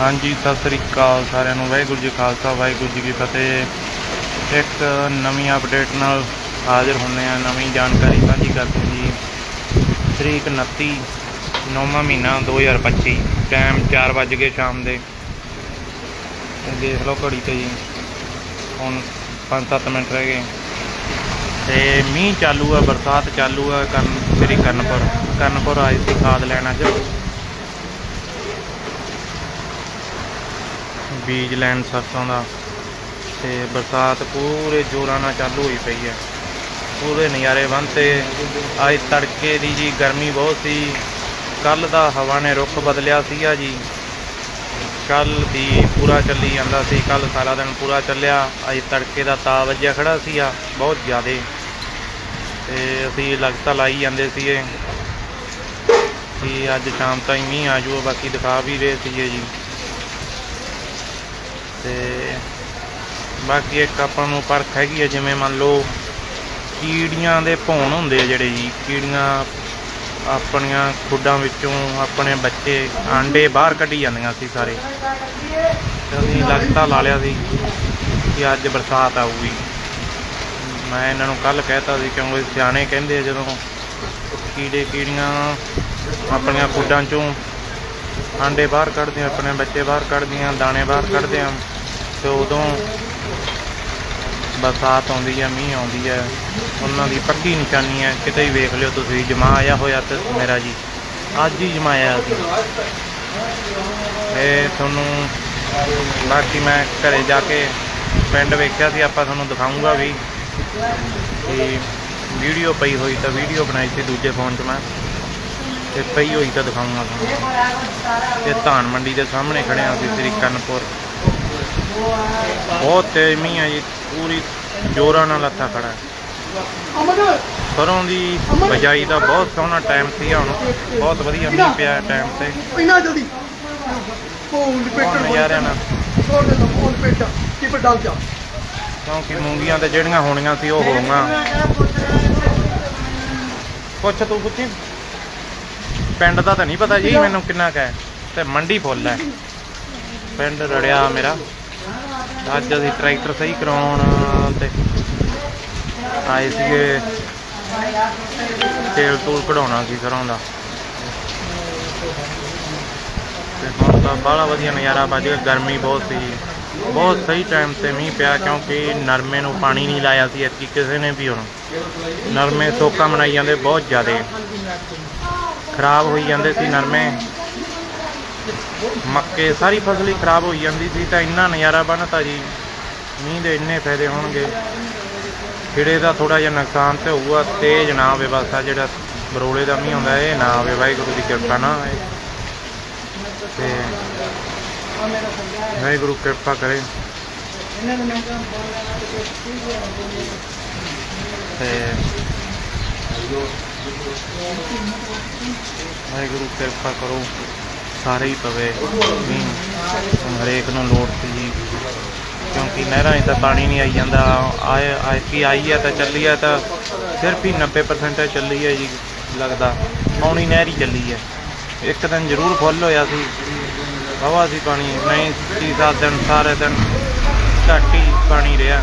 ਹਾਂਜੀ, ਸਤਿ ਸ੍ਰੀ ਅਕਾਲ ਸਾਰਿਆਂ ਨੂੰ। ਵਾਹਿਗੁਰੂ ਜੀ ਖਾਲਸਾ, ਵਾਹਿਗੁਰੂ ਜੀ ਕੀ ਫਤਿਹ। ਇੱਕ ਨਵੀਂ ਅਪਡੇਟ ਨਾਲ ਹਾਜ਼ਰ ਹੁੰਨੇ ਆ ਨਵੀਂ ਜਾਣਕਾਰੀ ਸਾਂਝੀ ਕਰਦੇ ਹਾਂ ਜੀ। ਤਰੀਕ 29 ਨੌਵਾਂ ਮਹੀਨਾ 2025 ਟਾਈਮ 4 ਵੱਜ ਗਏ ਸ਼ਾਮ ਦੇ। ਦੇਖ ਲਓ ਘੜੀ ਤੇ ਜੀ। ਹੁਣ 5-7 ਮਿੰਟ ਰਹਿ ਗਏ। ਤੇ ਮੀਂਹ ਚਾਲੂ ਆ, ਬਰਸਾਤ ਚਾਲੂ ਆ ਕਰਨ, ਸ੍ਰੀ ਕਰਨਪੁਰ। ਕਰਨਪੁਰ ਆਏ ਸੀ ਖਾਦ ਲੈਣਾ ਅੱਜ। ਬੀਜ ਲੈਣ ਸਰਸੋਂ ਦਾ। ਤੇ ਬਰਸਾਤ ਪੂਰੇ ਜੋਰਾਂ ਨਾਲ ਚਾਲੂ ਹੋਈ ਪਈ ਹੈ। ਪੂਰੇ ਨਜ਼ਾਰੇ ਬੰਨਤੇ ਅੱਜ ਤੜਕੇ ਦੀ ਜੀ ਗਰਮੀ ਬਹੁਤ ਸੀ। ਕੱਲ ਦਾ ਹਵਾ ਨੇ ਰੁੱਖ ਬਦਲਿਆ ਸੀਗਾ ਜੀ। ਕੱਲ ਦੀ ਪੂਰਾ ਚੱਲੀ ਜਾਂਦਾ ਸੀ। ਕੱਲ ਸਾਰਾ ਦਿਨ ਪੂਰਾ ਚੱਲਿਆ। ਅੱਜ ਤੜਕੇ ਦਾ ਤਾਪ ਵੱਜਿਆ ਖੜਾ ਸੀਗਾ, ਬਹੁਤ ਜ਼ਿਆਦੇ। ਤੇ ਅਸੀਂ ਲਗਤਾ ਲਾਈ ਜਾਂਦੇ ਸੀਗੇ। ਕਿ ਅੱਜ ਸ਼ਾਮ ਤਾਈਂ ਮੀਂਹ ਆ ਜਾਊਗਾ ਬਾਕੀ ਦਿਖਾ ਵੀ ਰਹੇ ਸੀਗੇ ਜੀ। ਤੇ ਬਾਕੀ ਇੱਕ ਆਪਾਂ ਨੂੰ ਪਰਖ ਹੈਗੀ ਹੈ ਜਿਵੇਂ ਮੰਨ ਲਓ ਕੀੜੀਆਂ ਦੇ ਭੌਣ ਹੁੰਦੇ ਆ ਜਿਹੜੇ ਜੀ, ਕੀੜੀਆਂ ਆਪਣੀਆਂ ਖੁੱਡਾਂ ਵਿੱਚੋਂ ਆਪਣੇ ਬੱਚੇ ਆਂਡੇ ਬਾਹਰ ਕੱਢੀ ਜਾਂਦੀਆਂ ਸੀ ਸਾਰੇ। ਤੇ ਅਸੀਂ ਲਗਤਾ ਲਾ ਲਿਆ ਸੀ ਕਿ ਅੱਜ ਬਰਸਾਤ ਆਊਗੀ। ਮੈਂ ਇਹਨਾਂ ਨੂੰ ਕੱਲ ਕਹਿਤਾ ਸੀ, ਕਿਉਂਕਿ ਸਿਆਣੇ ਕਹਿੰਦੇ ਆ ਜਦੋਂ ਕੀੜੇ ਕੀੜੀਆਂ ਆਪਣੀਆਂ ਖੁੱਡਾਂ ਚੋਂ ਆਂਡੇ ਬਾਹਰ ਕੱਢਦੇ ਆਪਣੇ ਬੱਚੇ ਬਾਹਰ ਕੱਢਦੀਆਂ ਦਾਣੇ ਬਾਹਰ ਕੱਢਦੇ ਆ ਤੇ ਉਦੋਂ ਬਰਸਾਤ ਆਉਂਦੀ ਹੈ, ਮੀਂਹ ਆਉਂਦੀ ਹੈ, ਉਹਨਾਂ ਦੀ ਪੱਕੀ ਨਿਸ਼ਾਨੀ ਹੈ, ਕਿਤੇ ਹੀ ਵੇਖ ਲਿਓ ਤੁਸੀਂ, ਜਮਾ ਆਇਆ ਹੋਇਆ ਤੇ ਮੇਰਾ ਜੀ, ਅੱਜ ਹੀ ਜਮਾਇਆ ਸੀ। ਤੇ ਤੁਹਾਨੂੰ ਬਾਕੀ ਮੈਂ ਘਰੇ ਜਾ ਕੇ ਪਿੰਡ ਵੇਖਿਆ ਸੀ, ਆਪਾਂ ਤੁਹਾਨੂੰ ਦਿਖਾਉਂਗਾ ਵੀ ਤੇ ਵੀਡੀਓ ਪਈ ਹੋਈ ਤਾਂ ਵੀਡੀਓ ਬਣਾਈ ਸੀ ਦੂਜੇ ਫੋਨ 'ਚ ਮੈਂ, ਤੇ ਪਈ ਹੋਈ ਤਾਂ ਦਿਖਾਉਂਗਾ ਤੁਹਾਨੂੰ। ਤੇ ਧਾਨ ਮੰਡੀ ਦੇ ਸਾਹਮਣੇ ਖੜੇ ਹਾਂ ਅਸੀਂ, ਸ੍ਰੀ ਕੰਨਪੁਰ। ਬਹੁਤ ਤੇਜ਼ ਮੀਂਹ ਹੈ ਜੀ ਪੂਰੀ ਜੋਰਾਂ ਨਾਲ ਲੱਥਾ ਖੜਾ। ਸਰੋਂ ਦੀ ਬਜਾਈ ਦਾ ਬਹੁਤ ਸੋਹਣਾ ਟਾਈਮ ਸੀ ਹੁਣ। ਬਹੁਤ ਵਧੀਆ ਮੀਂਹ ਪਿਆ ਟਾਈਮ ਤੇ। ਇੰਨਾ ਜਲਦੀ? ਫੋਨ ਬਹੁਤ ਪੇਟਰ ਨਜ਼ਾਰਿਆਂ ਨਾਲ। ਛੋੜ ਦੇ ਫੋਨ ਪੇਟਰ ਕੀ ਪਰ ਡਾਲ ਜਾ। ਕਿਉਂਕਿ ਮੂੰਗੀਆਂ ਤੇ ਜਿਹੜੀਆਂ ਹੋਣੀਆਂ ਸੀ ਉਹ ਹੋ ਗਈਆਂ ਪੁੱਛ ਤੂੰ ਪੁੱਛੀ। ਪਿੰਡ ਦਾ ਤਾਂ ਨਹੀਂ ਪਤਾ ਜੀ ਮੈਨੂੰ ਕਿੰਨਾ ਕੁ ਹੈ। ਤੇ ਮੰਡੀ ਫੁੱਲ ਹੈ। ਪਿੰਡ ਰੜਿਆ ਮੇਰਾ। ਅੱਜ ਅਸੀਂ ਟਰੈਕਟਰ ਸਹੀ ਕਰਾਉਣ ਤੇ ਆਏ ਸੀਗੇ। ਤੇਲ ਤੂਲ ਕਢਾਉਣਾ ਸੀ ਸਰੋਂ ਦਾ। ਤੇ ਹੁਣ ਤਾਂ ਬਾਹਲਾ ਵਧੀਆ ਨਜ਼ਾਰਾ ਵੱਜ ਗਿਆ। ਗਰਮੀ ਬਹੁਤ ਸੀ। ਬਹੁਤ ਸਹੀ ਟਾਈਮ ਤੇ ਮੀਂਹ ਪਿਆ ਕਿਉਂਕਿ ਨਰਮੇ ਨੂੰ ਪਾਣੀ ਨਹੀਂ ਲਾਇਆ ਸੀ ਐਤਕੀ ਕਿਸੇ ਨੇ ਵੀ ਹੁਣ। ਨਰਮੇ ਸੋਕਾ ਮਨਾਈ ਜਾਂਦੇ ਬਹੁਤ ਜ਼ਿਆਦੇ। ਖਰਾਬ ਹੋਈ ਜਾਂਦੇ ਸੀ ਨਰਮੇ। ਮੱਕੇ, ਸਾਰੀ ਫਸਲ ਹੀ ਖਰਾਬ ਹੋਈ ਜਾਂਦੀ ਸੀ ਤਾਂ ਇੰਨਾ ਨਜ਼ਾਰਾ ਬਣਤਾ ਜੀ। ਮੀਂਹ ਦੇ ਇੰਨੇ ਫਾਇਦੇ ਹੋਣਗੇ। ਖਿੜੇ ਦਾ ਥੋੜਾ ਜਿਹਾ ਨੁਕਸਾਨ ਤੇ ਹੋਊਗਾ, ਤੇਜ਼ ਨਾ ਆਵੇ ਬਸ ਆਹ ਜਿਹੜਾ ਬਰੋਲੇ ਦਾ ਮੀਂਹ ਹੁੰਦਾ, ਇਹ ਨਾ ਹੋਵੇ ਵਾਹਿਗੁਰੂ ਦੀ ਕਿਰਪਾ ਨਾ ਹੋਵੇ ਤੇ ਵਾਹਿਗੁਰੂ ਕਿਰਪਾ ਕਰੇ। ਤੇ ਵਾਹਿਗੁਰੂ ਕਿਰਪਾ ਕਰੋ। ਸਾਰੇ ਹੀ ਪਵੇ। ਹਰੇਕ ਨੂੰ ਲੋੜ ਸੀ ਕਿਉਂਕਿ ਨਹਿਰਾਂ 'ਚ ਤਾਂ ਪਾਣੀ ਨਹੀਂ ਆਈ ਜਾਂਦਾ। ਆਏ ਆਈ ਕੀ ਆਈ ਹੈ ਤਾਂ ਚੱਲੀ ਹੈ ਤਾਂ ਸਿਰਫ ਹੀ 90% ਚੱਲੀ ਹੈ ਜੀ ਲੱਗਦਾ। ਪੌਣੀ ਨਹਿਰ ਹੀ ਚੱਲੀ ਹੈ ਇੱਕ ਦਿਨ ਜ਼ਰੂਰ ਫੁੱਲ ਹੋਇਆ ਸੀ। ਹਵਾ ਸੀ ਪਾਣੀ। ਨਹੀਂ, ਛੇ ਸੱਤ ਦਿਨ, ਸਾਰੇ ਦਿਨ ਘੱਟ ਹੀ ਪਾਣੀ ਰਿਹਾ।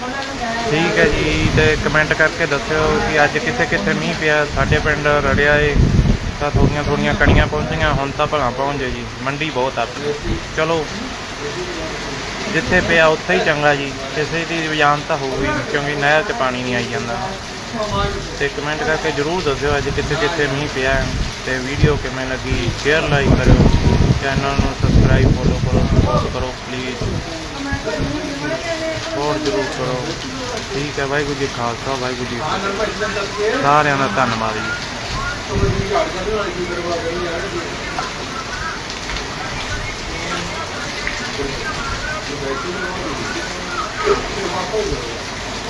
ਠੀਕ ਹੈ ਜੀ, ਤੇ ਕਮੈਂਟ ਕਰਕੇ ਦੱਸਿਓ ਕਿ ਅੱਜ ਕਿੱਥੇ ਕਿੱਥੇ ਮੀਂਹ ਪਿਆ, ਸਾਡੇ ਪਿੰਡ ਰੜਿਆ ਏ, ਤਾਂ ਥੋੜੀਆਂ ਥੋੜੀਆਂ ਕਣੀਆਂ ਪਹੁੰਚੀਆਂ, ਹੁਣ ਤਾਂ ਭਲਾ ਪਹੁੰਚੇ ਜੀ, ਮੰਡੀ ਬਹੁਤ ਆ। ਚਲੋ, ਜਿੱਥੇ ਪਿਆ ਉੱਥੇ ਹੀ ਚੰਗਾ ਜੀ, ਕਿਸੇ ਦੀ ਜਾਨ ਤਾਂ ਹੋਊਗੀ ਕਿਉਂਕਿ ਨਹਿਰ 'ਚ ਪਾਣੀ ਨਹੀਂ ਆਈ ਜਾਂਦਾ। ਤੇ ਕਮੈਂਟ ਕਰਕੇ ਜਰੂਰ ਦੱਸਿਓ ਅੱਜ ਕਿੱਥੇ ਕਿੱਥੇ ਮੀਂਹ ਪਿਆ ਹੈ ਤੇ ਵੀਡੀਓ ਕਿਵੇਂ ਲੱਗੀ ਸ਼ੇਅਰ ਲਾਈਕ ਕਰਿਓ ਚੈਨਲ ਨੂੰ ਸਬਸਕ੍ਰਾਈਬ ਫੋਲੋ ਕਰੋ ਸਪੋਰਟ ਕਰੋ ਪਲੀਜ਼ ਹੋਰ ਜਰੂਰ ਕਰੋ ਠੀਕ ਹੈ, ਵਾਹਿਗੁਰੂ ਜੀ ਖਾਲਸਾ, ਵਾਹਿਗੁਰੂ ਜੀ ਕੀ ਫਤਿਹ। ਸਾਰਿਆਂ ਦਾ ਧੰਨਵਾਦ ਜੀ।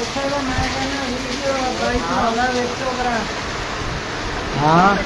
ਉੱਥੇ ਤਾਂ ਮੈਂ ਕਹਿੰਦਾ ਵੀਡੀਓ ਬਾਈ ਤੋਂ ਵੇਖੋ ਕਰਾ ਹਾਂ।